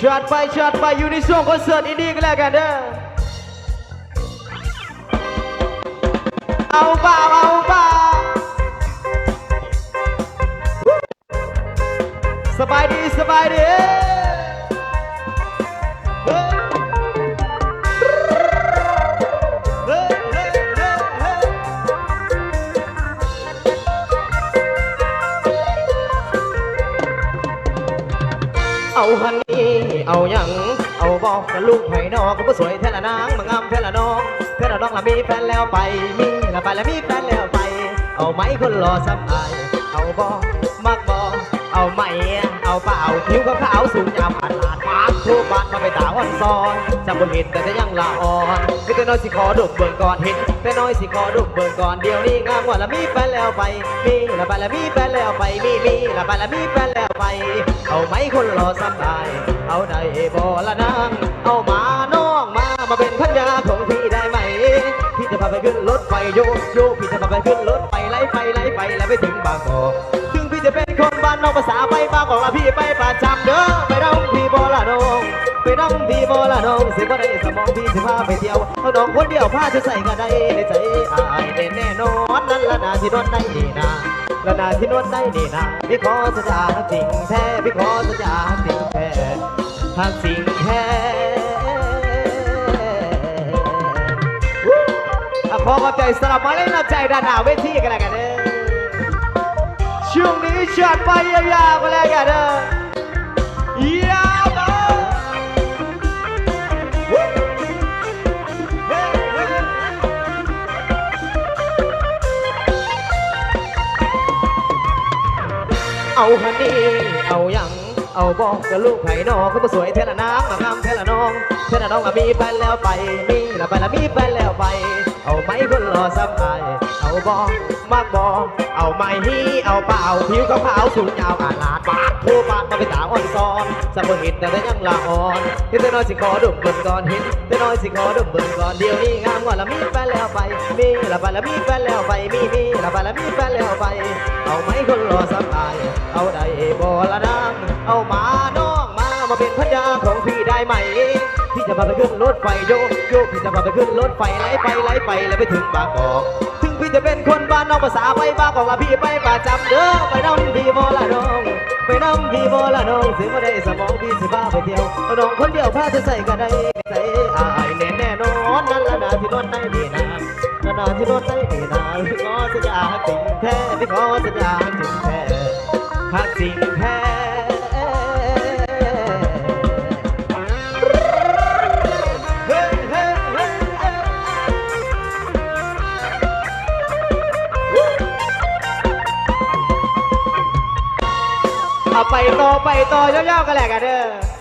ชาร์จไปชาร์จไปอยู่ในช่วงคอนเสิร์ตอินดี้กันแล้วกันเด้อเอาเปล่าเอาเปล่าสบายดีสบายดี เอาฮันนี่เอาหยังเอาบอกกับลูกไผ่นอกก็บ่สวยแท้ละนางมางามแท้ละน้องแท้ละน้องละมีแฟนแล้วไปมีละไปละมีแฟนแล้วไป เอาไหมคนรอซ้ำอายเอาบอกมักบอกเอาไหมเอาเปล่าคิ้วขาวสูงใหญ่ อนจำบนเห็นแต่จะยังละอ่อนก็แต่น้อยสิขอดุกเบิ่งก่อนเห็นแต่น้อยสิขอดุกเบิ่งก่อนเดี๋ยวนี้งามกว่าละมีแฟนแล้วไป มีละไปละมีแฟนแล้วไป มีมีละไปละมีแฟนแล้วไป เอาไหมคนรอซ้ำอาย เอาได้บ่ละนางเอามาน้องมามาเป็นพันยาของพี่ได้ไหม พี่จะพาไปขึ้นรถไฟโยโยพี่จะพาไปขึ้นรถไฟไล่ไฟไล่ไฟแล้วไปถึงบางกอกถึงพี่จะเป็นคนบ้านนอกภาษาไปบางกอกละพี่ไปประจำเด้อไปน้อง น้องพี่บอละน้องสิบ่ได้สมองพี่สิพาไปเที่ยวเอาน้องคนเดียวพาจะใส่ก็ได้ในใจอายแน่แน่นอนนั่นละนาที่นวดได้ดีนะละนาที่นวดได้ดีนะพี่ขอสัญญาจริงแท้พี่ขอสัญญาจริงแท้หากสิ่งแท้อะขอขอบใจสำหรับมาเล่นน้ำใจด้านหน้าเวทีกันแล้วกันเด้อช่วงนี้จัดไปยาวๆกันแล้วกันเด้อ เอาฮันนี่เอายังเอาบอกกับลูกไผ่นอก็มาสวยเทละน้ำมางามเทละน้องเทละน้องอะมีแฟนแล้วไปมีละไปละมีแฟนแล้วไป เอาไหมคนรอซ้ำไปเอาบอกมากบอกเอาไหมฮีเอาเปล่าผิวขาวสูงยาวอาลาดปากโทบานมาไปตาอ่อนซ้อนสมบูรณ์หินแต่ยังละอ่อนเห็นแต่น้อยสิขอดุมเบิ่งก่อนเห็นแต่น้อยสิขอดุมเบิ่งก่อนเดี๋ยวนี้งามกว่าละมีแฟนแล้วไปมีละไปละมีแฟนแล้วไปมีมีละไปละมีแฟนแล้วไป เอาไหมคนรอซ้ำไปเอาได้บ่ละนางเอามาน้องมามาเป็นพันยาของพี่ได้ไหมพี่จะพาไปขึ้นรถไฟโยโยพี่จะพาไปขึ้นรถไฟไหลไปไหลไปแล้วไปถึงบางกอกถึงพี่จะเป็นคนบ้านนอกภาษาไปบางกอกละพี่ไปประจำเด้อไปน้ำพี่บอละน้องไปน้ำพี่บอละน้องถึงมาได้สมองพี่สิพาไปเที่ยวน้องคนเดียวพาจะใส่ก็ได้ใส่อายแน่แน่นอนนั่นละนาที่นอนได้ดีนะนั่นนาที่นอนได้ดีนะ เอาไปต่อไปต่อยาวๆกันแหละกันเด้อ